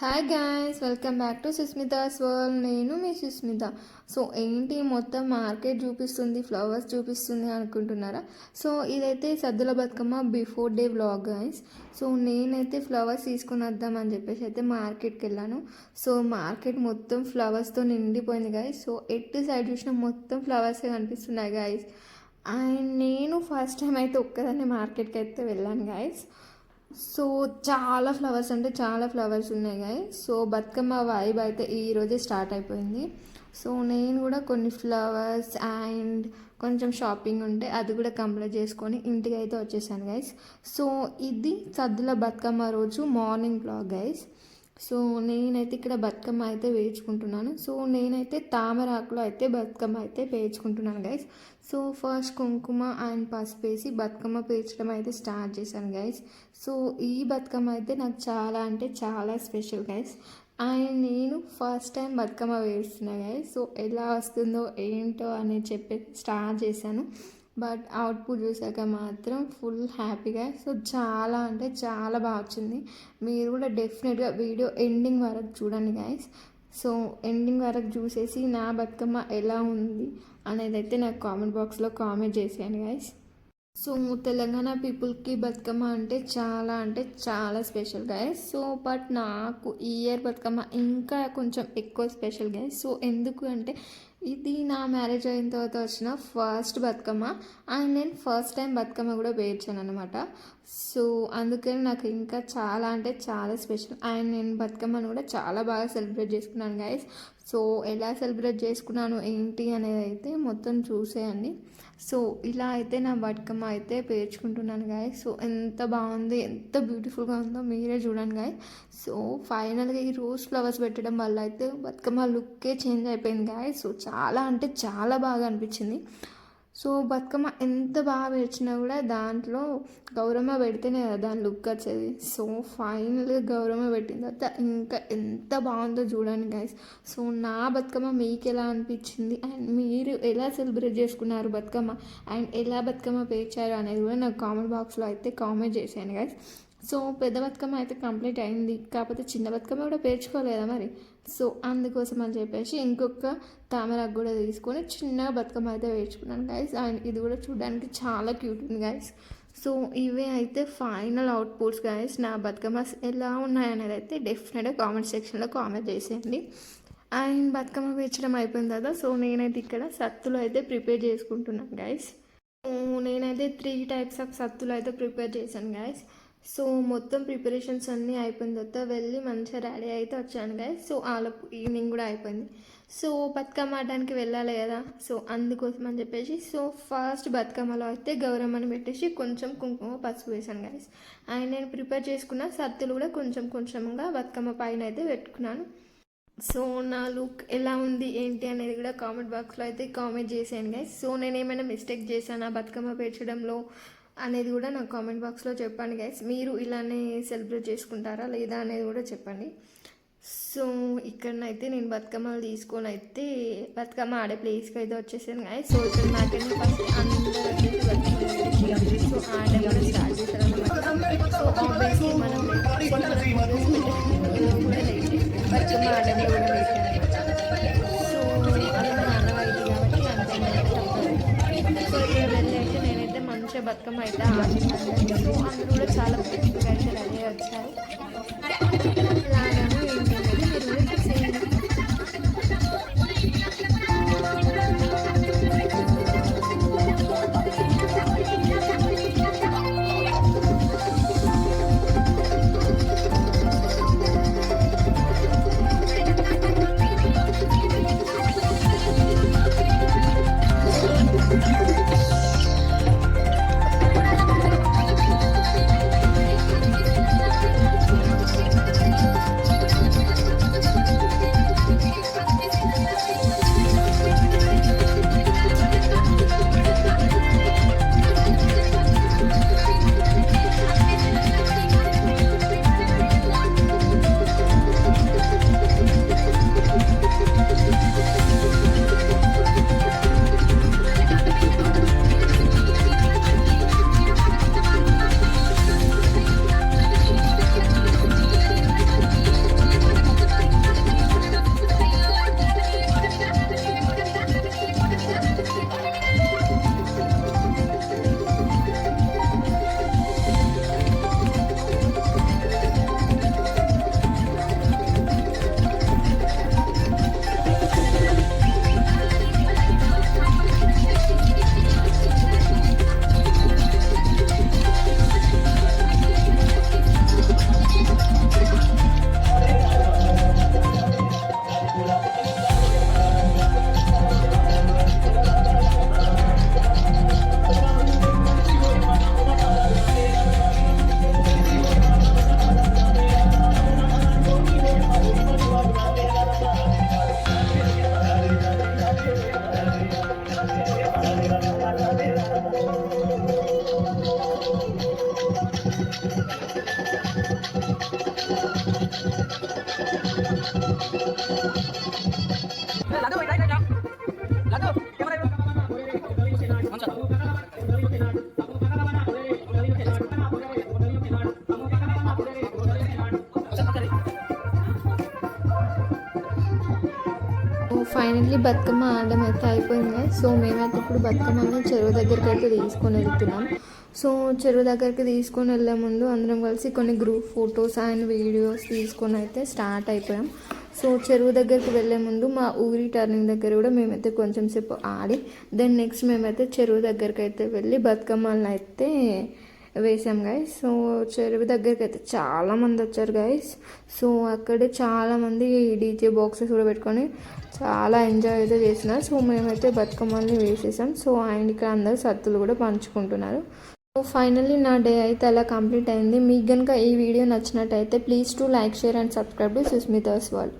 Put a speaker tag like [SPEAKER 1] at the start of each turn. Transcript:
[SPEAKER 1] Hi guys welcome back to Susmita's world నేను మీ Susmitha so ఏంటి మొత్తం మార్కెట్ చూపిస్తుంది ఫ్లవర్స్ చూపిస్తుంది అనుకుంటున్నారా? సో ఇదైతే Saddula Bathukamma before day vlog guys so నేనైతే ఫ్లవర్స్ తీసుకుని వద్దామని చెప్పేసి అయితే మార్కెట్కి వెళ్ళాను. సో మార్కెట్ మొత్తం ఫ్లవర్స్తో నిండిపోయింది గాయస్ సో ఎటు సైడ్ చూసినా మొత్తం ఫ్లవర్సే కనిపిస్తున్నాయి గాయస్ అండ్ నేను ఫస్ట్ టైం అయితే ఒక్కదాన్ని మార్కెట్కి అయితే వెళ్ళాను గాయస్ సో చాలా ఫ్లవర్స్ అంటే చాలా ఫ్లవర్స్ ఉన్నాయి గాయ సో బతుకమ్మ వైబ్ అయితే ఈరోజే స్టార్ట్ అయిపోయింది. సో నేను కూడా కొన్ని ఫ్లవర్స్ అండ్ కొంచెం షాపింగ్ ఉంటే అది కూడా కంప్లీట్ చేసుకొని ఇంటికి అయితే వచ్చేసాను గైస్ సో ఇది సద్దుల బతుకమ్మ రోజు మార్నింగ్ బ్లాగ్ గైస్ సో నేనైతే ఇక్కడ బతుకమ్మ అయితే వేయించుకుంటున్నాను. సో నేనైతే తామరాకులో అయితే బతుకమ్మ అయితే వేయించుకుంటున్నాను గైస్ సో ఫస్ట్ కుంకుమ అండ్ పసుపు వేసి బతుకమ్మ పేర్చడం అయితే స్టార్ట్ చేశాను గైస్ సో ఈ బతుకమ్మ అయితే నాకు చాలా అంటే చాలా స్పెషల్ గైస్ అండ్ నేను ఫస్ట్ టైం బతుకమ్మ వేస్తున్నా గైస్ సో ఎలా వస్తుందో ఏంటో అని చెప్పి స్టార్ట్ చేశాను. బట్ అవుట్పుట్ చూసాక మాత్రం ఫుల్ హ్యాపీగా సో చాలా అంటే చాలా బాగా వచ్చింది. మీరు కూడా డెఫినెట్గా వీడియో ఎండింగ్ వరకు చూడండి గైస్ సో ఎండింగ్ వరకు చూసేసి నా బతుకమ్మ ఎలా ఉంది అనేది అయితే నాకు కామెంట్ బాక్స్లో కామెంట్ చేసాను గాయస్ సో తెలంగాణ పీపుల్కి బతుకమ్మ అంటే చాలా అంటే చాలా స్పెషల్ గైస్ సో బట్ నాకు ఈ ఇయర్ బతుకమ్మ ఇంకా కొంచెం ఎక్కువ స్పెషల్ గైస్ సో ఎందుకు అంటే ఇది నా మ్యారేజ్ అయిన తర్వాత వచ్చిన ఫస్ట్ బతుకమ్మ అండ్ నేను ఫస్ట్ టైం బతుకమ్మ కూడా పేర్చాను అనమాట సో అందుకని నాకు ఇంకా చాలా అంటే చాలా స్పెషల్ అండ్ నేను బతుకమ్మను కూడా చాలా బాగా సెలబ్రేట్ చేసుకున్నాను గైస్ సో ఎలా సెలబ్రేట్ చేసుకున్నాను ఏంటి అనేది అయితే మొత్తం చూసేయండి సో ఇలా అయితే నా బతుకమ్మ అయితే పేర్చుకుంటున్నాను గాయ సో ఎంత బాగుంది ఎంత బ్యూటిఫుల్గా ఉందో మీరే చూడండి గాయ సో ఫైనల్గా ఈ రోజ్ ఫ్లవర్స్ పెట్టడం వల్ల అయితే బతుకమ్మ లుక్కే చేంజ్ అయిపోయింది గాయ సో చాలా అంటే చాలా బాగా అనిపించింది. సో బతుకమ్మ ఎంత బాగా పేర్చినా కూడా దాంట్లో గౌరమ్మ పెడితేనే కదా దాని లుక్ వచ్చేది. సో ఫైనల్గా గౌరమ్మ పెట్టిన తర్వాత ఇంకా ఎంత బాగుందో చూడండి గైస్ సో నా బతుకమ్మ మీకు ఎలా అనిపించింది? అండ్ మీరు ఎలా సెలబ్రేట్ చేసుకున్నారు బతుకమ్మ? అండ్ ఎలా బతుకమ్మ పేర్చారు అనేది కూడా నాకు కామెంట్ బాక్స్లో అయితే కామెంట్ చేశాను గైస్ సో పెద్ద బతుకమ్మ అయితే కంప్లీట్ అయింది. కాకపోతే చిన్న బతుకమ్మ కూడా పేర్చుకోలేదా మరి? సో అందుకోసం అని చెప్పేసి ఇంకొక తామర కూడా తీసుకొని చిన్నగా బతుకమ్మ అయితే వేర్చుకున్నాను గైస్ అండ్ ఇది కూడా చూడడానికి చాలా క్యూట్ ఉంది గైస్ సో ఇవే అయితే ఫైనల్ అవుట్పుట్స్ గైస్ నా బతుకమ్మ ఎలా ఉన్నాయనేది అయితే డెఫినెట్గా కామెంట్ సెక్షన్లో కామెంట్ చేసేయండి. అండ్ బతుకమ్మ పేర్చడం అయిపోయింది కదా సో నేనైతే ఇక్కడ సత్తులు అయితే ప్రిపేర్ చేసుకుంటున్నాను గైస్ నేనైతే త్రీ టైప్స్ ఆఫ్ సత్తులు అయితే ప్రిపేర్ చేశాను గైస్ సో మొత్తం ప్రిపరేషన్స్ అన్నీ అయిపోయిన తర్వాత వెళ్ళి మంచిగా రెడీ అయితే వచ్చాను గాయ సో ఆలోపు ఈవినింగ్ కూడా అయిపోయింది. సో బతుకమ్మ ఆడడానికి వెళ్ళాలి కదా. సో అందుకోసం అని చెప్పేసి సో ఫస్ట్ బతుకమ్మలో అయితే గౌరమ్మని పెట్టేసి కొంచెం కుంకుమ పసుపు వేసాను గాయస్ అండ్ నేను ప్రిపేర్ చేసుకున్న సత్తులు కూడా కొంచెం కొంచెంగా బతుకమ్మ పైన అయితే పెట్టుకున్నాను. సో నా లుక్ ఎలా ఉంది ఏంటి అనేది కూడా కామెంట్ బాక్స్లో అయితే కామెంట్ చేసాను గైస్ సో నేను ఏమైనా మిస్టేక్ చేశాను బతుకమ్మ పేర్చడంలో? అనేది కూడా నాకు కామెంట్ బాక్స్లో చెప్పండి గైస్ మీరు ఇలానే సెలబ్రేట్ చేసుకుంటారా లేదా అనేది కూడా చెప్పండి. సో ఇక్కడనైతే నేను బతుకమ్మలు తీసుకొని అయితే బతుకమ్మ ఆడే ప్లేస్కి అయితే వచ్చేసాను గాయ సో ఇక్కడ నాకైతే ఫస్ట్ అందరూ వచ్చేసి బతుకమ్మ సో ఆడే కూడా స్టార్ట్ చేశారు అనమాట సో ఆబ్వియస్లీ మనం బతుకమ్మ ఆడడంలో కూడా బతుకమ్మ అయితే ఆడినాను సో అందరూ కూడా చాలా పెద్దగా అయితే రెడీ వచ్చారు. ఫైనల్లీ బతుకమ్మ ఆడడం అయితే అయిపోయింది సో మేమైతే ఇప్పుడు బతుకమ్మని చెరువు దగ్గరికి అయితే తీసుకొని వెళ్తున్నాం. సో చెరువు దగ్గరికి తీసుకొని వెళ్ళే ముందు అందరం కలిసి కొన్ని గ్రూప్ ఫొటోస్ అండ్ వీడియోస్ తీసుకొని అయితే స్టార్ట్ అయిపోయాం. సో చెరువు దగ్గరికి వెళ్ళే ముందు మా ఊరి టర్నింగ్ దగ్గర కూడా మేమైతే కొంచెం సేపు ఆడి దెన్ నెక్స్ట్ మేమైతే చెరువు దగ్గరికి అయితే వెళ్ళి బతుకమ్మలను అయితే వేసాం గైస్ సో చెరువు దగ్గరికి అయితే చాలామంది వచ్చారు గైస్ సో అక్కడే చాలామంది డీజే బాక్సెస్ కూడా పెట్టుకొని చాలా ఎంజాయ్ అయితే చేసినారు. సో మేమైతే బతుకమ్మల్ని వేసేసాం. సో అండ్ ఇక్కడ అందరు సత్తులు కూడా పంచుకుంటున్నారు. సో ఫైనల్లీ నా డే అయితే అలా కంప్లీట్ అయింది. మీకు కనుక ఈ వీడియో నచ్చినట్టయితే please to like share and subscribe to Susmita's వాళ్ళు